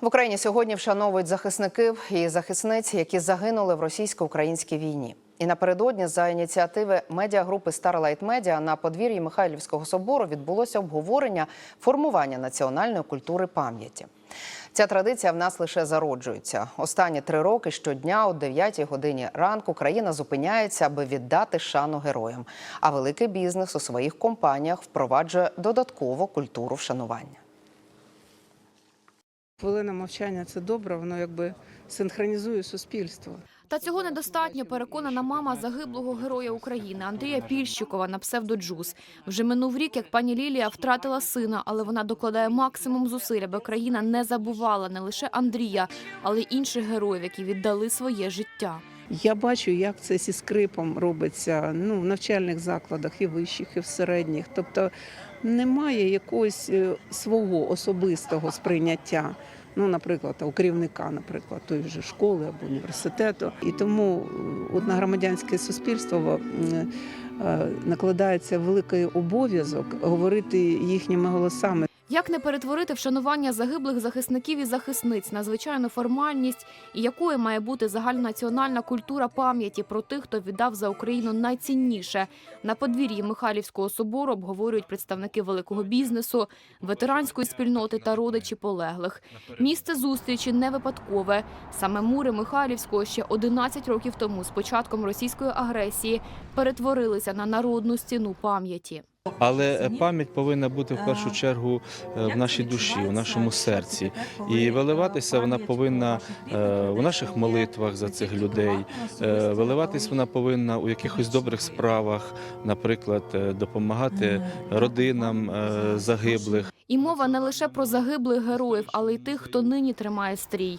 В Україні сьогодні вшановують захисників і захисниць, які загинули в російсько-українській війні. І напередодні за ініціативи медіагрупи Starlight Media на подвір'ї Михайлівського собору відбулося обговорення формування національної культури пам'яті. Ця традиція в нас лише зароджується. Останні три роки щодня о 9 годині ранку країна зупиняється, аби віддати шану героям. А великий бізнес у своїх компаніях впроваджує додаткову культуру вшанування. Хвилина мовчання це добре, воно якби синхронізує суспільство. Та цього недостатньо, переконана мама загиблого героя України Андрія Пільщикова на псевдоджус. Вже минув рік, як пані Лілія втратила сина, але вона докладає максимум зусиль, аби країна не забувала не лише Андрія, але й інших героїв, які віддали своє життя. Я бачу, як це зі скрипом робиться ну, в навчальних закладах, і вищих, і в середніх. Тобто немає якогось е, свого особистого сприйняття. Ну, наприклад, у керівника, наприклад, тої ж школи або університету. І тому е, от на громадянське суспільство е, накладається великий обов'язок говорити їхніми голосами. Як не перетворити вшанування загиблих захисників і захисниць на звичайну формальність, і якою має бути загальнонаціональна культура пам'яті про тих, хто віддав за Україну найцінніше на подвір'ї Михайлівського собору обговорюють представники великого бізнесу, ветеранської спільноти та родичі полеглих. Місце зустрічі не випадкове. Саме мури Михайлівського ще 11 років тому, з початком російської агресії, перетворилися на народну стіну пам'яті. Але е, пам'ять повинна бути в першу чергу е, в нашій душі, в нашому серці. І виливатися вона повинна е, у наших молитвах за цих людей. Е, Виливатись вона повинна у якихось добрих справах, наприклад, е, допомагати родинам е, загиблих. І мова не лише про загиблих героїв, але й тих, хто нині тримає стрій.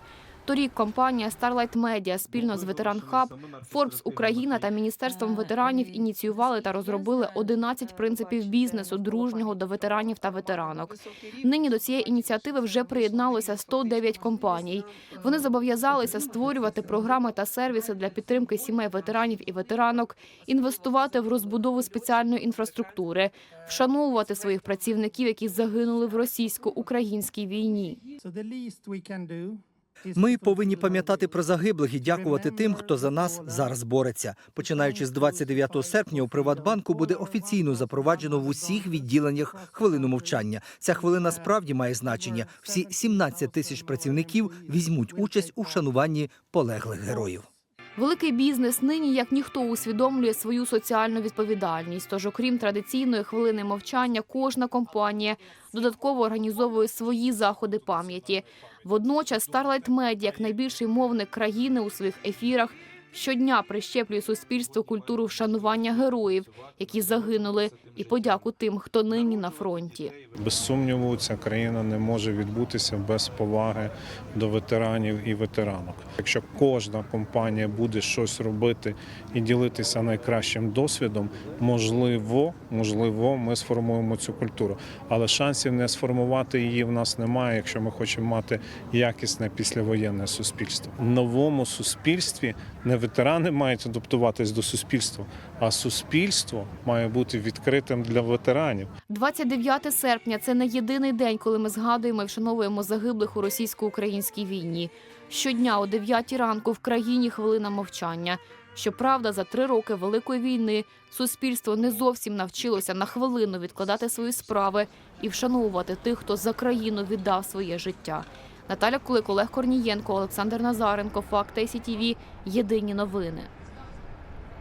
Торік компанія Starlight Media спільно з Ветеран Хаб, Forbes Україна та Міністерством ветеранів ініціювали та розробили 11 принципів бізнесу дружнього до ветеранів та ветеранок. Нині до цієї ініціативи вже приєдналося 109 компаній. Вони зобов'язалися створювати програми та сервіси для підтримки сімей ветеранів і ветеранок, інвестувати в розбудову спеціальної інфраструктури, вшановувати своїх працівників, які загинули в російсько-українській війні. Ми повинні пам'ятати про загиблих і дякувати тим, хто за нас зараз бореться. Починаючи з 29 серпня, у Приватбанку буде офіційно запроваджено в усіх відділеннях хвилину мовчання. Ця хвилина справді має значення. Всі 17 тисяч працівників візьмуть участь у вшануванні полеглих героїв. Великий бізнес нині як ніхто усвідомлює свою соціальну відповідальність. Тож, окрім традиційної хвилини мовчання, кожна компанія додатково організовує свої заходи пам'яті. Водночас Starlight Media, як найбільший мовник країни у своїх ефірах, щодня прищеплює суспільству культуру вшанування героїв, які загинули, і подяку тим, хто нині на фронті. Без сумніву, ця країна не може відбутися без поваги до ветеранів і ветеранок. Якщо кожна компанія буде щось робити і ділитися найкращим досвідом, можливо, можливо, ми сформуємо цю культуру. Але шансів не сформувати її в нас немає, якщо ми хочемо мати якісне післявоєнне суспільство. В новому суспільстві не ветерани мають адаптуватись до суспільства, а суспільство має бути відкритим для ветеранів. 29 серпня це не єдиний день, коли ми згадуємо і вшановуємо загиблих у російсько-українській війні. Щодня о 9 ранку в країні хвилина мовчання. Щоправда, за три роки великої війни суспільство не зовсім навчилося на хвилину відкладати свої справи і вшановувати тих, хто за країну віддав своє життя. Наталя Кулик, Олег Корнієнко, Олександр Назаренко, Факт ТСІТІВІ. Єдині новини.